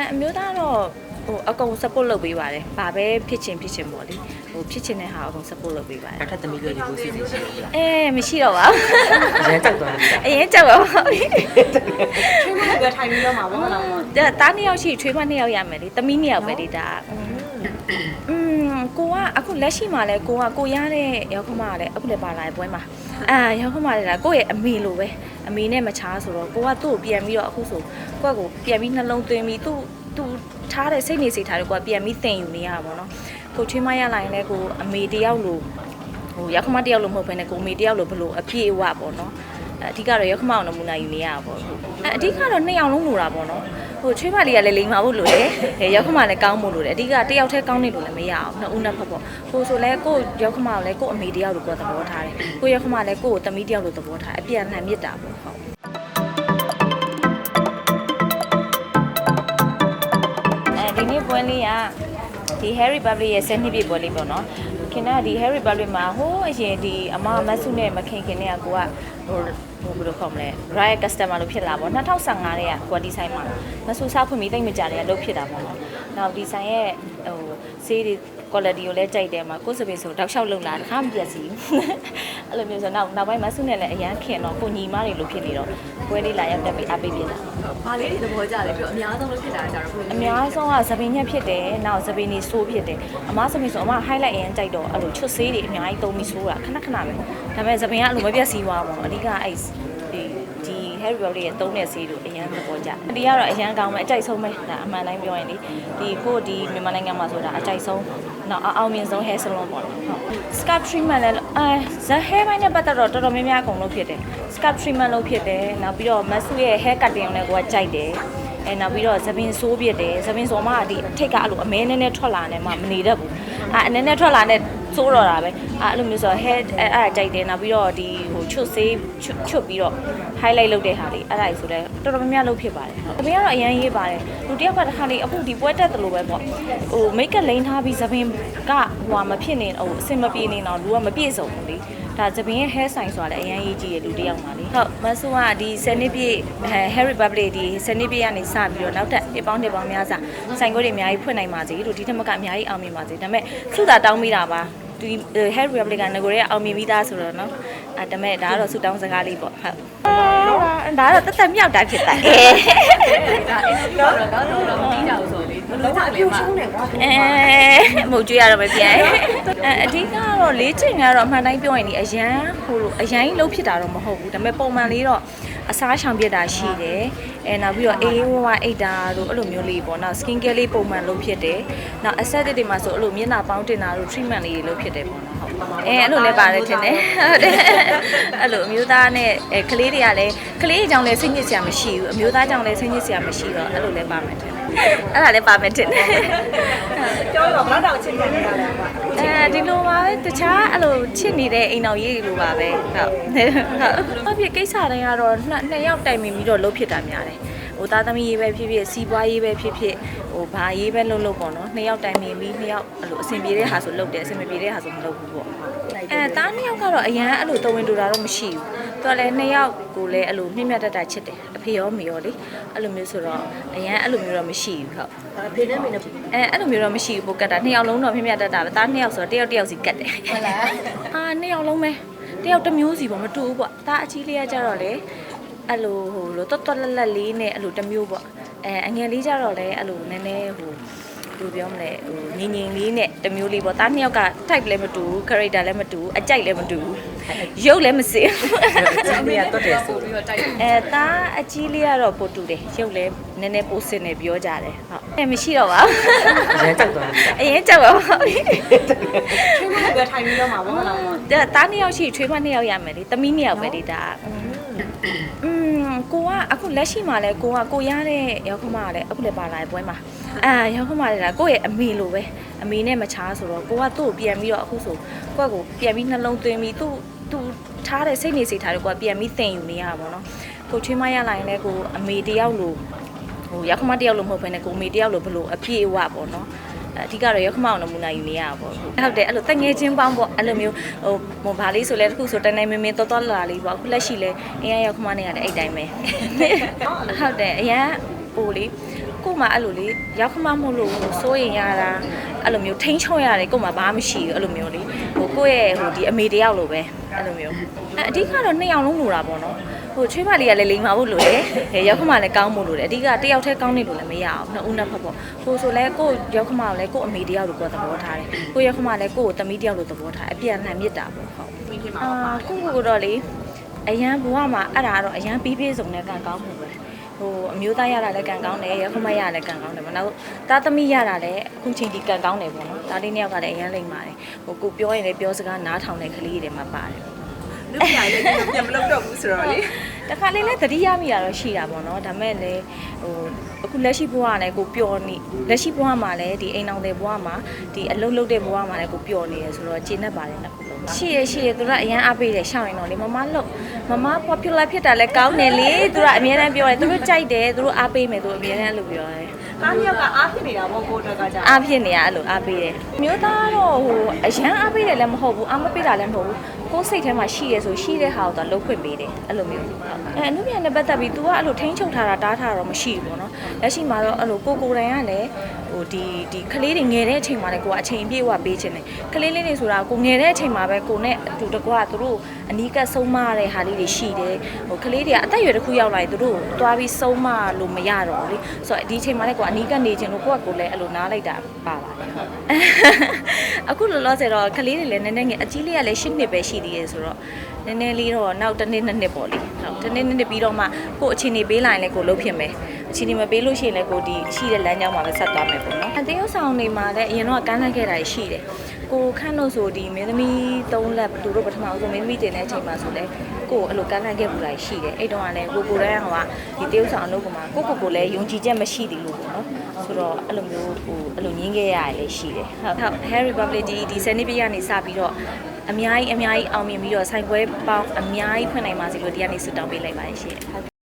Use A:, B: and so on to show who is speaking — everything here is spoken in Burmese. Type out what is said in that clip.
A: အမျိုးသားတော့ဟိုအကုန် support လုပ်ပေးပါတယ်။ဘာပဲဖြစ်ချင်ဖြစ်ချင်ပေါ့လေ။ဟိုဖြစ်ချင်တဲ့ဟာအကုန် support လုပ်ပေးပါတယ်
B: နောက်ထပ်သမီးလေးတွေကိုစီစဉ်ရှိတယ်လား။
A: အဲမရှိတော့ပါဘူး
B: အရင်ကြောက်သွားတယ်။
A: အရင်ကြောက်ပါပါဘူး
C: ချွေးမကထိုင်ပြီးတော့မှာပေါ့ဟုတ်လားမ။
A: ဒါတားနှစ်ယောက်ရှိချွေးမနှစ်ယောက်ရမယ်လေ။သမီးနှစ်ယောက်ပဲလေဒါ။ อืมကိုကအခုလက်ရှိမှာလဲကိုကကိုရတဲ့ရောက်ခမကလည်းအခုလည်းပါလာတဲ့ပွဲမှာအာရောက်ခမလည်းဒါကိုယ့်ရဲ့အမေလိုပဲအမေနဲ့မချားဆိုတော့ကိုကသူ့ကိုပြန်ပြီးတော့အခုဆိုကိုကကိုပြန်ပြီးနှလုံးသွင်းပြီးသူ့သူထားတဲ့စိတ်နေစိတ်ထားတွေကိုကပြန်ပြီးသင်ယူနေရတာပေါ့နော်ကိုချွေးမရလာရင်လည်းကိုအမေတယောက်လိုဟိုရောက်ခမတယောက်လိုမဟုတ်ဘဲနဲ့ကိုအမေတယောက်လိုဘလို့အပြည့်အဝပေါ့နော် အဓိကတော့ရောက်ခမအောင်နမူနာယူနေရတာပေါ့အအဓိကတော့နှစ်ယောက်လုံးလိုတာပေါ့နော်ဟိုချွေးမလေးကလည်းလိမ်မာဖို့လိုတယ်အဲရောက်ခမလည်းကောင်းဖို့လိုတယ်အဓိကတယောက်တည်းကောင်းနေလို့လည်းမရအောင်နှစ်ဦးနှစ်ဖက်ပေါ့ကိုဆိုလဲကိုရောက်ခမကိုလည်းကိုအမေတယောက်လိုကိုသဘောထားတယ်ကိုရောက်ခမလည်းကိုကိုသမီးတယောက်လိုသဘောထားအပြန်အလှန်မြစ်တာပေါ့ဟုတ်အဲဒီနေ့ပွဲလေးကဒီ Harry Public ရဲ့7နှစ်ပြည့်ပွဲလေးပေါ့နော် ခင်ဗျားဒီ Harry Public မှာဟိုးအရင်ဒီအမမတ်စုနဲ့မခင်ခင်နဲ့ကကိုကဟိုဟိုဘယ်လိုခေါ်မလဲ Riot Customer လို့ဖြစ်လာပေါ့2015တဲ့ကကိုကဒီဆိုင်မှာမဆူစားဖွင့်ပြီးတိတ်မကြတဲ့လုပ်ဖြစ်တာပေါ့နော်နောက်ဒီဆိုင်ရဲ့ဟိုဈေးတွေ quality ကိုလည်းကြိုက်တယ်မှာကိုယ်စပင်းဆိုတောက်လျှောက်လုံလာတခါမပြတ်စီဘူး အဲ့လိုမျိုးဆိုနောက်နောက်ပိုင်းမဆုနဲ့လည်းအရန်ခင်တော့ကိုညီမတွေလို့ဖြစ်နေတော့ပွဲလေးလာရောက်တက်ပြီးအားပေးပြတာ
C: ဘာလေးတွေသဘောကျတယ်ပြီးတော့အများဆုံးလို့ဖြစ်တာကြတော့ဘယ်လို
A: အများဆုံးကသပင်းညက်ဖြစ်တယ်နောက်သပင်းနေဆိုးဖြစ်တယ်အမသပင်းဆိုအမ highlight အရင်ကြိုက်တော့အဲ့လိုချွတ်ဆေးတွေအများကြီးသုံးပြီးဆိုးတာခဏခဏပဲဒါပေမဲ့သပင်းကအဲ့လိုမပြတ်စီးသွားပါဘူးအဓိကအဲ့ဒီဒီ Harry Potter ရဲ့သုံးတဲ့ဆေးတို့အရန်သဘောကျဒီကတော့အရန်ကောင်းမယ်အကြိုက်ဆုံးပဲဒါအမှန်တိုင်းပြောရင်လေဒီကိုဒီမြန်မာနိုင်ငံမှာဆိုတာအကြိုက်ဆုံး နောက်အအောင်မြင်ဆုံး hair salon ပေါ့နော်ဟုတ် scalp treatment လည်းအဲ the hair ဘိုင်းနဲ့ပတ်သက်တော့တော်တော်များများအကုန်လုံးဖြစ်တယ် scalp treatment လုပ်ဖြစ်တယ်နောက်ပြီးတော့ mask ရဲ့ hair cutting လည်းကိုကကြိုက်တယ်အဲနောက်ပြီးတော့သပင်ဆိုးပြစ်တယ်သပင်ဆိုမှဒီထိတ်ကအဲ့လိုအမဲနဲ့နဲ့ထွက်လာနေမှမနေတတ်ဘူးအာအနေနဲ့ထွက်လာနေ ဆိုးတော့တာပဲအာအဲ့လိုမျိုးဆို head အဲ့အဲ့ကြိုက်တယ်နောက်ပြီးတော့ဒီဟိုချွတ်ဆေးချွတ်ချွတ်ပြီးတော့ highlight လုပ်တဲ့ဟာလေးအဲ့ဒါကြီးဆိုလဲတော်တော်များများလုပ်ဖြစ်ပါတယ်သပင်ကတော့အရင်ရေးပါတယ်လူတစ်ယောက်ကတစ်ခါလေးအခုဒီပွဲတက်တယ်လို့ပဲပေါ့ဟို make up လိန်ထားပြီးသပင်ကဟိုမဖြစ်နေဟိုအဆင်မပြေနေတော့လူကမပြည့်စုံဘူးလေဒါသပင်ရဲ့ hair sign ဆိုတာလည်းအရင်ရေးကြည့်ရလူတစ်ယောက်ပါလေဟုတ်မဆူကဒီ10နှစ်ပြည့် Harry Public ဒီ10နှစ်ပြည့်ကနေစပြီးတော့နောက်ထပ်ပြပောင်းတစ်ပောင်းများစွာဆိုင်ခွဲတွေအများကြီးဖွင့်နိုင်ပါစေလို့ဒီထက်မကအများကြီးအောင်မြင်ပါစေဒါပေမဲ့သူ့သာတောင်းမိတာပါ ဒီ Harry Public ကငကိုရဲအောင်မြင်ပြီးသားဆိုတော့နော်အဲဒါပေမဲ့ဒါကတော့ဆူတောင်းစကားလေးပေါ့ဟုတ်ဒါကတော့တသက်မြောက်တာဖြစ်တာအဲ
C: ဒါအင်တာဗျူးတော့တော့တော့မပြီးတာဆိုလေဘယ်လိုလုပ်လဲမ
A: အဲမဟုတ်ကြွရတော့မပြန်အဲအဓိကတော့လေးချိန်ကတော့အမှန်တိုင်းပြောရင်ဒီအရန်ဟိုလိုအရန်ကြီးလှုပ်ဖြစ်တာတော့မဟုတ်ဘူးဒါပေမဲ့ပုံမှန်လေးတော့ အစားရှောင်ပြစ်တာရှိတယ်အဲနောက်ပြီးတော့အေးဝဝအိတ်တာတို့အဲ့လိုမျိုးလေးပေါ့နော် skin care လေးပုံမှန်လုပ်ဖြစ်တယ်နောက် aesthetic တွေမှာဆိုအဲ့လိုမျက်နှာပေါင်းတင်တာတို့ treatment လေးတွေလုပ်ဖြစ်တယ်ပေါ့နော်ဟုတ်အဲအဲ့လိုလည်းပါတယ်ထင်တယ်ဟုတ်တယ်အဲ့လိုအမျိုးသားနဲ့အဲကလေးတွေကလည်းကလေးအကြောင်းလည်းစိတ်ညစ်စရာမရှိဘူးအမျိုးသားကြောင့်လည်းစိတ်ညစ်စရာမရှိတော့အဲ့လိုလည်းပါမယ်ထင်တယ်အဲ့ဒါလည်းပါမယ်ထင်တယ်
C: ပြောတော့ဘယ်တော့ချင်းပြန်နေတာလဲကွာ
A: အဲဒီလိုပါပဲတခြားအဲ့လိုချစ်နေတဲ့အိမ်တော်ရေးလိုပါပဲဟုတ်ဟုတ်ဖြစ်ကိစ္စတိုင်းကတော့နှစ်နှစ်ယောက်တိုင်ပင်ပြီးတော့လှုပ်ဖြစ်တာများတယ်ဟိုသားသမီးရေးပဲဖြစ်ဖြစ်စီးပွားရေးပဲဖြစ်ဖြစ်ဟိုဘာရေးပဲလှုပ်လို့ပေါ့နော်နှစ်ယောက်တိုင်ပင်ပြီးနှစ်ယောက်အဲ့လိုအဆင်ပြေတဲ့ဟာဆိုလှုပ်တယ်အဆင်မပြေတဲ့ဟာဆိုမလှုပ်ဘူးပေါ့အဲသားနှစ်ယောက်ကတော့အရန်အဲ့လိုတဝင်တူတာတော့မရှိဘူးသူကလည်းနှစ်ယောက်ကိုလည်းအဲ့လိုမြင့်မြတ်တတ်တာချစ်တယ်အဖေရောမေရောလေအဲ့လိုမျိုးဆိုတော့အရန်အဲ့လိုမျိုးတော့မရှိဘူးဟုတ်
C: ဖေနဲ့မေနဲ့
A: အဲအဲ့လိုမျိုးတော့မရှိဘူးပိုကတ်တာနှစ်ယောက်လုံးတော့မြင်မြတ်တတ်တာပဲဒါနှစ်ယောက်ဆိုတော့တယောက်တယောက်စီကတ်တယ်
C: ဟုတ်လား
A: အာနှစ်ယောက်လုံးပဲတယောက်တစ်မျိုးစီပေါ့မတူဘူးပေါ့ဒါအကြီးလေးကကြတော့လေ အဲ့လိုဟိုလိုတွတ်တွတ်လက်လက်လေးနဲ့အဲ့လိုတစ်မျိုးပေါ့အဲအငယ်လေးကြတော့လေအဲ့လိုနည်းနည်းဟိုဘယ်လိုပြောမလဲဟိုငင်ငင်လေးနဲ့တစ်မျိုးလေးပေါ့ဒါနှစ်ယောက်က type လည်းမတူဘူး character လည်းမတူဘူးအကြိုက်လည်းမတူဘူးရုပ်လည်းမစင်
B: ကျင်းလေးကတော့တယ်ဆို
C: ပြီးတော့တိုက်တယ်
A: အဲဒါအကြီးလေးကတော့ပိုတူတယ်ရုပ်လည်းနည်းနည်းပိုစင်နေပြောကြတယ်ဟုတ်အဲမရှိတော့ပါဘူး
B: အရင်ကြောက်သွားတယ်
A: အရင်ကြောက်ပါဘူး
C: ချွေးမကထိုင်ပြီးတော့မှာပေါ့ဟုတ်လားမ
A: ဒါတားနှစ်ယောက်ရှိချွေးမနှစ်ယောက်ရမယ်လေသမီးနှစ်ယောက်ပဲလေဒါ อืมကိုကအခုလက်ရှိမှာလဲကိုကကိုရတဲ့ရောက်ခမကလည်းအခုလည်းပါလာတဲ့ပွဲမှာအာရောက်ခမလည်းဒါကိုယ့်ရဲ့အမေလိုပဲအမေနဲ့မချားဆိုတော့ကိုကသူ့ကိုပြန်ပြီးတော့အခုဆိုကိုကကိုပြန်ပြီးနှလုံးသွင်းပြီးသူ့သူထားတဲ့စိတ်နေစိတ်ထားတွေကိုကပြန်ပြီးသင်ယူနေရတာပေါ့နော်ကိုချွေးမရလာရင်လည်းကိုအမေတယောက်လိုဟိုရောက်ခမတယောက်လိုမဟုတ်ဘဲနဲ့ကိုအမေတယောက်လိုဘလို့အပြည့်အဝပေါ့နော် အဓိကတော့ရောက်ခမအောင်နမူနာယူနေရတာပေါ့ဟုတ်တယ်အဲ့လိုတငယ်ချင်းပေါင်းပေါ့အဲ့လိုမျိုးဟိုဟိုဘာလေးဆိုလဲတခုဆိုတနိုင်မင်းမင်းတော်တော်လာလေးပေါ့အခုလက်ရှိလဲအရင်ရောက်ခမနဲ့ရတယ်အဲ့တိုင်းပဲဟုတ်တယ်အရင်ဟိုလေဟကို့မှာအဲ့လိုလေရောက်ခမမို့လို့စိုးရင်ရတာအဲ့လိုမျိုးထိန်းချုံရတယ်ကို့မှာဘာမှမရှိဘူးအဲ့လိုမျိုးလေဟိုကိုယ့်ရဲ့ဟိုဒီအမေတယောက်လိုပဲအဲ့လိုမျိုးအဲ့အဓိကတော့နှစ်ယောက်လုံးလိုတာပေါ့နော် ဟိုချွေးမလေးကလည်းလိမ်မာဖို့လိုတယ်အဲရောက်ခမလည်းကောင်းဖို့လိုတယ်အဓိကတယောက်တည်းကောင်းနေလို့လည်းမရအောင်နှစ်ဦးနှစ်ဖက်ပေါ့ဟိုဆိုလဲကို့ရောက်ခမကိုလည်းကို့အမေတယောက်လိုကိုယ်သဘောထားတယ်ကို့ရောက်ခမလည်းကို့ကိုသမီးတယောက်လိုသဘောထားအပြန်အလှန်မြစ်တာပေါ့ဟုတ်အာကိုကိုကတော့လေအရန်ဘဝမှာအဲ့ဒါကတော့အရန်ပြီးပြေးစုံတဲ့ကံကောင်းမှုပဲဟိုအမျိုးသားရတာလည်းကံကောင်းတယ်ရခမရလည်းကံကောင်းတယ်ပေါ့နောက်သားသမီးရတာလည်းအခုချိန်ဒီကံကောင်းတယ်ပေါ့နော်ဒါလေးနှစ်ယောက်ကလည်းအရန်လိမ့်ပါတယ်ဟိုကိုပြောရင်လည်းပြောစကားနားထောင်တဲ့ကလေးတွေမှာပါတယ်
D: လူပြိုင်လည်းပြန်မလုပ်တော့ဘူးဆိုတော့လေ
A: တခါလေးလည်းသတိရမိတာတော့ရှိတာပေါ့နော်ဒါမဲ့လည်းဟိုအခုလက်ရှိဘဝကလည်းကိုပျော်နေလက်ရှိဘဝမှာလည်းဒီအိမ်အောင်တဲ့ဘဝမှာဒီအလုံးလုံးတဲ့ဘဝမှာလည်းကိုပျော်နေရဆိုတော့ကျေနပ်ပါတယ်နှစ်ခုလုံးရှိရရှိရသူကအရန်အားပေးတယ်ရှောင်းရင်တော့လေမမလို့မမ popular ဖြစ်တာလည်းကောင်းတယ်လေသူကအများတန်းပြောတယ်သူတို့ကြိုက်တယ်သူတို့အားပေးမယ်သူအများတန်းအဲ့လိုပြောတယ်
D: တားမြောက်ကအားဖြစ်နေတာပေါ့ကိုတော့ကကြာ
A: အားဖြစ်နေရအဲ့လိုအားပေးတယ်မျိုးသားတော့ဟိုအရန်အားပေးတယ်လည်းမဟုတ်ဘူးအားမပေးတာလည်းမဟုတ်ဘူး ကိုယ်စိတ်ထဲမှာရှိရဆိုရှိတဲ့ဟာကိုတော့လှုပ်ခွင့်ပေးတယ်အဲ့လိုမျိုးအဲအနုပြန်နဲ့ပတ်သက်ပြီး तू ကအဲ့လိုထိန်းချုပ်ထားတာတားထားတာတော့မရှိဘူးပေါ့နော်လက်ရှိမှာတော့အဲ့လိုကိုကိုယ်တိုင်ကလည်း ဟိုဒီဒီကလေးတွေငယ်တဲ့အချိန်မှာလည်းကိုကအချိန်ပြည့်ဝပေးခြင်းတယ်ကလေးလေးတွေဆိုတာကိုငယ်တဲ့အချိန်မှာပဲကိုနဲ့အတူတကွာသူတို့အနီးကပ်ဆုံးမတဲ့ဟာလေးတွေရှိတယ်ဟိုကလေးတွေကအသက်အရွယ်တစ်ခုရောက်လာရင်သူတို့ကိုတွားပြီးဆုံးမလို့မရတော့ဘူးလေဆိုတော့ဒီအချိန်မှာလည်းကိုကအနီးကပ်နေခြင်းလို့ကိုကကိုလည်းအဲ့လိုနားလိုက်တာပါပါတယ်ဟုတ်အခုလောလောဆယ်တော့ကလေးတွေလည်းနည်းနည်းငယ်အကြီးလေးကလည်း၈နှစ်ပဲရှိသေးတယ်ဆိုတော့နည်းနည်းလေးတော့နောက်တစ်နှစ်နှစ်နှစ်ပေါ့လေဟုတ်တစ်နှစ်နှစ်နှစ်ပြီးတော့မှကို့အချိန်နေပေးလိုက်ရင်လည်းကိုလှုပ်ဖြစ်မယ် အချိန်နေမပေးလို့ရှိရင်လည်းကိုဒီရှိတဲ့လမ်းကြောင်းမှာပဲဆက်သွားမယ်ပေါ့နော်အသေးဥဆောင်နေမှာလည်းအရင်တော့ကမ်းလှမ်းခဲ့တာရှိတယ်ကိုခန့်လို့ဆိုဒီမင်းသမီး၃လက်သူတို့ပထမဆုံးမင်းသမီးတင်တဲ့အချိန်မှာဆိုလဲကိုအဲ့လိုကမ်းလှမ်းခဲ့ပူတာရှိတယ်အဲ့တုန်းကလည်းကိုကိုတိုင်းဟိုကဒီတေးဥဆောင်အလုပ်ကမှာကိုကိုကိုလည်းယုံကြည်ချက်မရှိသေးလို့ပေါ့နော်ဆိုတော့အဲ့လိုမျိုးဟိုအဲ့လိုညင်းခဲ့ရတယ်လည်းရှိတယ်ဟုတ်ဟုတ် Harry Public ဒီဒီစနေပြည့်ကနေစပြီးတော့အများကြီးအများကြီးအောင်မြင်ပြီးတော့ဆိုင်ပွဲပေါင်းအများကြီးဖွင့်နိုင်ပါစေလို့ဒီကနေ့ဆုတောင်းပေးလိုက်ပါတယ်ရှင်ဟုတ်